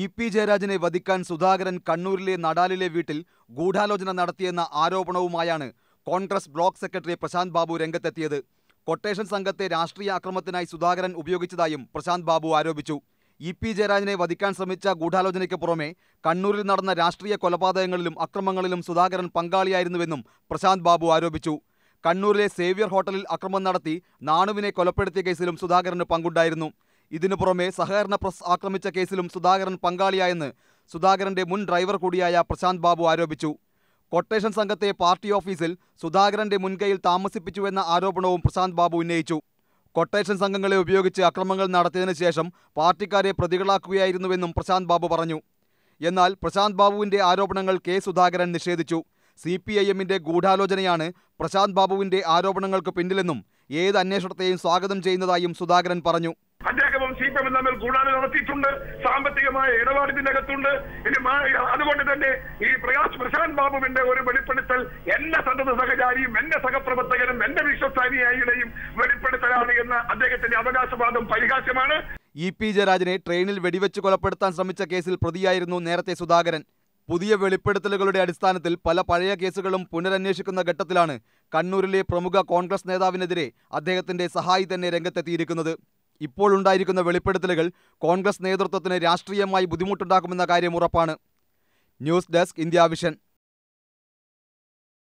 E P ജയരാജനെ വധിക്കാൻ സുധാകരൻ കണ്ണൂരിലെ നടാലിലെ വീട്ടിൽ ഗൂഢാലോചന നടത്തിയെന്ന ആരോപണവുമായാണ് കോൺഗ്രസ് ബ്ലോക്ക് സെക്രട്ടറി പ്രശാന്ത് ബാബു രംഗത്തെത്തിയത്. കൊട്ടേഷൻ സംഘത്തെ രാഷ്ട്രീയ അക്രമത്തിനായി സുധാകരൻ ഉപയോഗിച്ചതായും പ്രശാന്ത് ബാബു ആരോപിച്ചു. ഇ പി ജയരാജനെ വധിക്കാൻ ശ്രമിച്ച ഗൂഢാലോചനയ്ക്ക് പുറമെ കണ്ണൂരിൽ നടന്ന രാഷ്ട്രീയ കൊലപാതകങ്ങളിലും അക്രമങ്ങളിലും സുധാകരൻ പങ്കാളിയായിരുന്നുവെന്നും പ്രശാന്ത് ബാബു ആരോപിച്ചു. കണ്ണൂരിലെ സേവ്യർ ഹോട്ടലിൽ അക്രമം നടത്തി നാണുവിനെ കൊലപ്പെടുത്തിയ കേസിലും സുധാകരന് പങ്കുണ്ടായിരുന്നു. ഇതിനു പുറമെ സഹകരണ പ്രസ് ആക്രമിച്ച കേസിലും സുധാകരൻ പങ്കാളിയായെന്ന് സുധാകരന്റെ മുൻ ഡ്രൈവർ കൂടിയായ പ്രശാന്ത് ബാബു ആരോപിച്ചു. കൊട്ടേഷൻ സംഘത്തെ പാർട്ടി ഓഫീസിൽ സുധാകരന്റെ മുൻകൈയിൽ താമസിപ്പിച്ചുവെന്ന ആരോപണവും പ്രശാന്ത് ബാബു ഉന്നയിച്ചു. കൊട്ടേഷൻ സംഘങ്ങളെ ഉപയോഗിച്ച് അക്രമങ്ങൾ നടത്തിയതിനു ശേഷം പാർട്ടിക്കാരെ പ്രതികളാക്കുകയായിരുന്നുവെന്നും പ്രശാന്ത് ബാബു പറഞ്ഞു. എന്നാൽ പ്രശാന്ത് ബാബുവിന്റെ ആരോപണങ്ങൾ കെ സുധാകരൻ നിഷേധിച്ചു. സി പി ഐ എമ്മിന്റെ ഗൂഢാലോചനയാണ് പ്രശാന്ത് ബാബുവിന്റെ ആരോപണങ്ങൾക്ക് പിന്നിലെന്നും ഏത് അന്വേഷണത്തെയും സ്വാഗതം ചെയ്യുന്നതായും സുധാകരൻ പറഞ്ഞു. അദ്ദേഹവും സി പി എമ്മും തമ്മിൽ കൂടാതെ നടത്തിയിട്ടുണ്ട്. സാമ്പത്തികമായ ഇടപാടിനകത്തുണ്ട് ഇനി അതുകൊണ്ട് തന്നെ ഈ പ്രകാശ് പ്രശാന്ത് ബാബുവിന്റെ ഒരു വെളിപ്പെടുത്തൽ എന്റെ സന്തത സഹചാരിയും എന്റെ സഹപ്രവർത്തകനും എന്റെ വിശ്വസാനിയായിയുടെയും വെളിപ്പെടുത്തലാണ് എന്ന അദ്ദേഹത്തിന്റെ അവകാശവാദം പരിഹാസ്യമാണ്. ഇ പി ജയരാജനെ ട്രെയിനിൽ വെടിവെച്ച് കൊലപ്പെടുത്താൻ ശ്രമിച്ച കേസിൽ പ്രതിയായിരുന്നു നേരത്തെ സുധാകരൻ. പുതിയ വെളിപ്പെടുത്തലുകളുടെ അടിസ്ഥാനത്തിൽ പല പഴയ കേസുകളും പുനരന്വേഷിക്കുന്ന ഘട്ടത്തിലാണ് കണ്ണൂരിലെ പ്രമുഖ കോൺഗ്രസ് നേതാവിനെതിരെ അദ്ദേഹത്തിന്റെ സഹായി തന്നെ രംഗത്തെത്തിയിരിക്കുന്നത്. ഇപ്പോൾ ഉണ്ടായിരിക്കുന്ന വെളിപ്പെടുത്തലുകൾ കോൺഗ്രസ് നേതൃത്വത്തിന് രാഷ്ട്രീയമായി ബുദ്ധിമുട്ടുണ്ടാക്കുമെന്ന കാര്യം ഉറപ്പാണ്. News desk India vision.